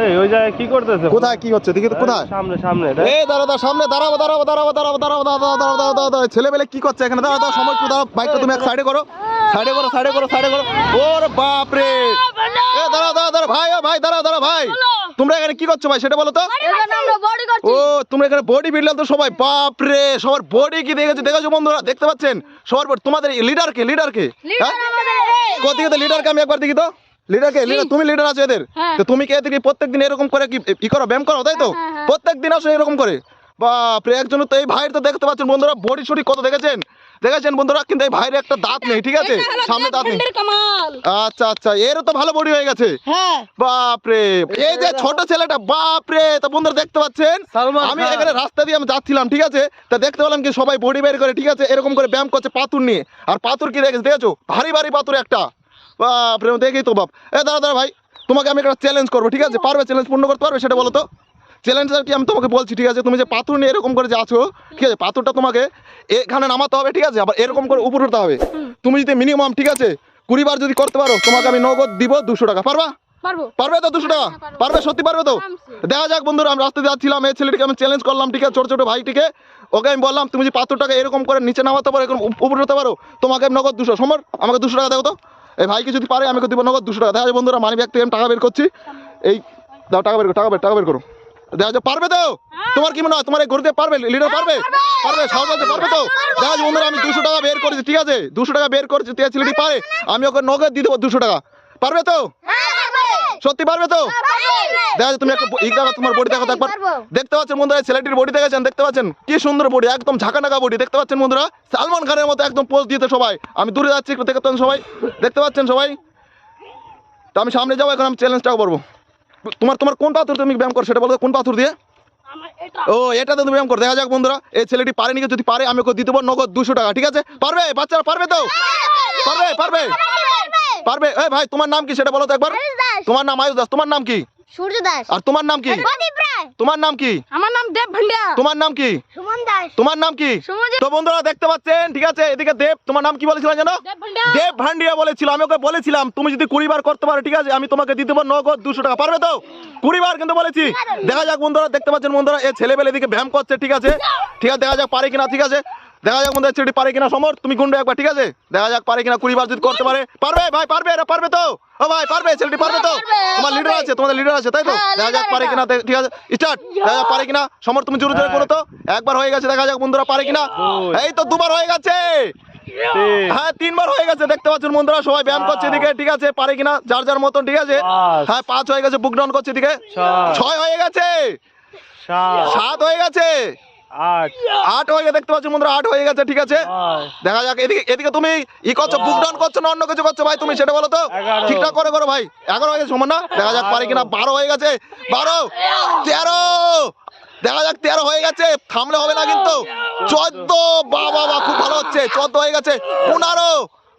এই ওই জায়গায় কি করতেছে কোথায় কি হচ্ছে দেখি তো কোথায় সামনে সামনে এই দাঁড়া দাঁড়া সামনে দাঁড়াবো দাঁড়াবো দাঁড়াবো দাঁড়াবো দাঁড়াবো দাঁড়াবো দাঁড়াবো দাঁড়াবো দাঁড়াবো দাঁড়াবো ছেলেবেলে কি করছে এখানে দাঁড়াও দাঁড়াও সময় দাঁড়াও বাইকটা তুমি এক সাইডে করো সাইডে করো সাইডে করো সাইডে করো ওর বাপ রে এ দাঁড়াও দাঁড়াও দাঁড়াও ভাই ও ভাই দাঁড়াও দাঁড়াও ভাই তোমরা এখানে কি করছ ভাই সেটা বলো তো ও তোমরা এখানে বডি বিল্ডার তো সবাই বাপ রে সবার বডি কি দেখেছ দেখেছ বন্ধুরা দেখতে পাচ্ছেন সবার তোমাদের লিডার কে লিডার কে হ্যাঁ কোথেকে তো লিডারকে আমি একবার দেখি তো লিডারকে লিডার তুমি লিডার আছো এদের? হ্যাঁ। তো তুমি কি এদেরকে প্রত্যেকদিন এরকম করে কি ই করো ব্যায়াম করো তাই তো? হ্যাঁ, হ্যাঁ। প্রত্যেক দিন আসো এরকম করে। বাপরে একজন তো এই ভাইয়ের তো দেখতে পাচ্ছেন বন্ধুরা বডি সডি কত দেখেছেন? দেখেছেন বন্ধুরা? কিন্তু এই ভাইয়ের একটা দাঁত নেই ঠিক আছে? সামনে দাঁত নেই। আচ্ছা আচ্ছা এরও তো ভালো বডি হয়ে গেছে। হ্যাঁ। বাপরে এই যে ছোট ছেলেটা বাপরে তো বন্ধুরা দেখতে পাচ্ছেন? আমি খান। এখানে রাস্তা দিয়ে আমি যাচ্ছিলাম ঠিক আছে? তা দেখতে পেলাম কি সবাই বডি বের করে ঠিক আছে? এরকম করে ব্যায়াম করছে পাথর নিয়ে। আর পাথর কি দেখেছ দেখেছ? ভারী ভারী পাথর একটা। বাপরে দেখেই তো বাপ। এ দাদা দাদা ভাই তোমাকে আমি একটা চ্যালেঞ্জ করব ঠিক আছে? পারবে চ্যালেঞ্জ পূর্ণ করতে পারবে সেটা বলো তো? চ্যালেঞ্জ আর কি আমি তোমাকে বলছি ঠিক আছে? তুমি যে পাথর নিয়ে এরকম করে যে আছো ঠিক আছে? পাথরটা তোমাকে এখানে নামাতে হবে ঠিক আছে? আবার এরকম করে উপর উঠতে হবে। তুমি যদি মিনিমাম ঠিক আছে? কুড়ি বার যদি করতে পারো তোমাকে আমি নগদ দিব দুশো টাকা। পারবা? পারবে। তো দুশো টাকা? পারবে। সত্যি পারবে তো? দেখা যাক বন্ধুরা আমি রাস্তায় যাচ্ছিলাম এই ছেলেটিকে আমি চ্যালেঞ্জ করলাম ঠিক আছে? ছোট ছোট ভাইটিকে। ওকে আমি বললাম তুমি যে পাথরটাকে এরকম করে নিচে নামাতে পারো এরকম উপ- উপরে হতে পারো তোমাকে আমি নগদ দুশো সমর আমাকে দুশো টাকা দেখো তো। এই ভাইকে যদি পারে, আমি দিব নগদ দুশো টাকা। দেখা বন্ধুরা মানি ব্যাগ থেকে আমি টাকা বের করছি। এই, দাও, টাকা বের করো, টাকা বের টাকা বের করো। দেখা যায় পারবে তো? তোমার কি মনে হয়? তোমার এই গরুতে পারবে? লিডার পারবে? পারবে, সাহস আছে, পারবে তো? দেখা যায় বন্ধুরা, আমি দুশো টাকা বের করেছি, ঠিক আছে? দুশো টাকা বের করেছি তুই ছেলেটি পারে, আমি ওকে নগদ দিয়ে দেবো দুশো টাকা। পারবে তো? সত্যি পারবে তো? দেখা যাচ্ছে তুমি একটা দেখো তোমার বডি দেখো একবার। দেখতে পাচ্ছেন বন্ধুরা ছেলেটির বডি দেখেছেন? দেখতে পাচ্ছেন? কি সুন্দর বডি একদম ঝাঁকানাকা বডি দেখতে পাচ্ছেন বন্ধুরা? সালমান খানের মতো একদম পোজ দিতে সবাই। আমি দূরে যাচ্ছি একটু দেখতে পাচ্ছেন সবাই। দেখতে পাচ্ছেন সবাই? তো আমি সামনে যাব এখন আমি চ্যালেঞ্জটা করব। তোমার তোমার কোন পাথর তুমি ব্যায়াম করো সেটা বলো কোন পাথর দিয়ে? আমার এটা। ও এটাতে তুমি ব্যায়াম করো। দেখা যাক বন্ধুরা এই ছেলেটি পারেনি কি, যদি পারে আমি ওকে দিতে পারব নগদ দুশো টাকা ঠিক আছে? পারবে? বাচ্চারা পারবে তো? পারবে? পারবে। পারবে? এই ভাই তোমার নাম কি সেটা বলো তো একবার। তোমার নাম আয়ুষ দাস তোমার নাম কি? সূর্য দাস। আর তোমার নাম কি? তোমার নাম কি? আমার নাম দেব ভান্ডিয়া। তোমার নাম কি? সুমন দাস। তোমার নাম কি? তো বন্ধুরা দেখতে পাচ্ছেন ঠিক আছে? এদিকে দেব তোমার নাম কি বলেছিলাম জানো? দেব ভান্ডিয়া। দেব বলেছিল আমি ওকে বলেছিলাম তুমি যদি কুড়ি বার করতে পারো ঠিক আছে? আমি তোমাকে দিতে পারব নগদ দুশো টাকা। পারবে তো? কুড়ি বার কিন্তু বলেছি। দেখা যাক বন্ধুরা দেখতে পাচ্ছেন বন্ধুরা এই ছেলেবেলে এদিকে ব্যায়াম করছে ঠিক আছে? ঠিক আছে দেখা যাক পারে কিনা ঠিক আছে? দেখা যাক বন্ধুরা ছেলেটি পারে কিনা সমর তুমি গুন্ডো একবার ঠিক আছে? দেখা যাক পারে কিনা কুড়ি বার যদি করতে পারে। পারবে ভাই পারবে এরা পারবে তো। ও ভাই পারবে ছেলেটি পারবে তো। তোমার লিডার আছে তোমাদের লিডার আছে তাই তো? দেখা যাক পারে কিনা ঠিক আছে? স্টার্ট দেখা যাক পারে কিনা। সমর তুমি জোরে জোরে করো তো। একবার হয়ে গেছে দেখা যাক বন্ধুরা পারে কিনা। এই তো দুবার হয়ে গেছে। হ্যাঁ তিনবার হয়ে গেছে দেখতে পাচ্ছেন বন্ধুরা সবাই ব্যায়াম করছে এদিকে ঠিক আছে? পারে কিনা যার যার মতন ঠিক আছে? হ্যাঁ পাঁচ হয়ে গেছে বুক ডাউন করছে এদিকে। ছয়, হয়ে গেছে। সাত হয়ে গেছে। আট, হয়ে গেছে দেখতে বন্ধুরা আট হয়ে গেছে ঠিক আছে? দেখা যাক এদিকে এদিকে তুমি ই করছ বুক ডাউন করছ না অন্য কিছু করছ ভাই? তুমি সেটা বলো তো। ঠিকঠাক করে করো ভাই। এগারো হয়ে গেছে সমান না? দেখা যাক পারে কিনা। বারো হয়ে গেছে। বারো তেরো। দেখা যাক তেরো হয়ে গেছে। থামলে হবে না কিন্তু। চোদ্দ বাবা বা খুব ভালো হচ্ছে। চোদ্দ হয়ে গেছে। পনেরো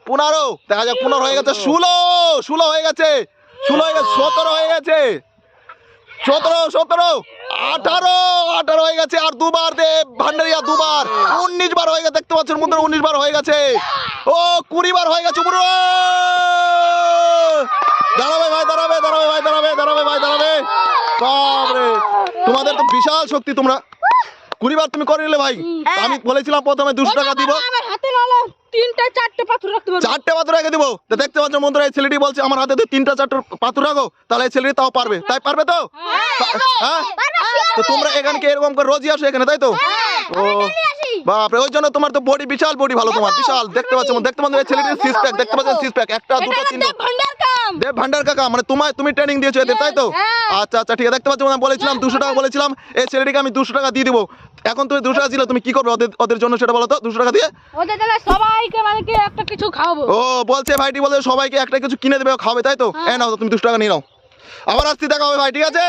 পনেরো। দেখা যাক পনেরো হয়ে গেছে। ষোলো ষোলো হয়ে গেছে। ষোলো হয়ে গেছে সতেরো হয়ে গেছে। সতেরো সতেরো। আঠারো আঠারো হয়ে গেছে। আর দুবার দে, ভান্ডারিয়া দুবার। উনিশ বার হয়ে গেছে, দেখতে পাচ্ছেন বন্ধুরা, উনিশ বার হয়ে গেছে। ও, কুড়ি বার হয়ে গেছে পুরো দাঁড়াবে ভাই, দাঁড়াবে দাঁড়াবে ভাই, দাঁড়াবে দাঁড়াবে ভাই, দাঁড়াবে। বাপরে। তোমাদের তো বিশাল শক্তি তোমরা। কুড়ি বার তুমি করে নিলে ভাই। আমি বলেছিলাম প্রথমে দুশো টাকা দিব। আমার তিনটা চারটে পাথর রাখতে পারব। চারটে পাথর রেখে দিব। তো দেখতে পাচ্ছ বন্ধুরা এই ছেলেটি বলছে আমার হাতে যদি তিনটা চারটে পাথর রাখো তাহলে এই ছেলেটি তাও পারবে। তাই পারবে তো? হ্যাঁ। তো তোমরা এখানকে এরকম করে রোজই আসো এখানে তাই তো? ও বাপরে ওই জন্য তোমার তো বডি বিশাল বডি ভালো তোমার বিশাল। দেখতে পাচ্ছ দেখতে পাচ্ছ এই ছেলেটির সিক্স প্যাক দেখতে পাচ্ছ সিক্স প্যাক একটা দুটো তিনটে। দেব ভান্ডার কাকা মানে তোমায় তুমি ট্রেনিং দিয়েছ এদের তাই তো? হ্যাঁ। আচ্ছা আচ্ছা ঠিক আছে দেখতে পাচ্ছ আমি বলেছিলাম দুশো টাকা বলেছিলাম এই ছেলেটিকে আমি দুশো টাকা দিয়ে দিবো। এখন তুমি দুশো টাকা দিলে তুমি কি করবে ওদের ওদের জন্য সেটা বলো তো দুশো টাকা দিয়ে? ওদের সবাইকে মানে কি একটা কিছু খাওয়াবো। ও বলছে ভাইটি বলে সবাইকে একটা কিছু কিনে দেবে খাবে তাই তো? হ্যাঁ। না নাও তুমি দুশো টাকা নিয়ে নাও। আবার আসতে দেখা হবে ভাই ঠিক আছে?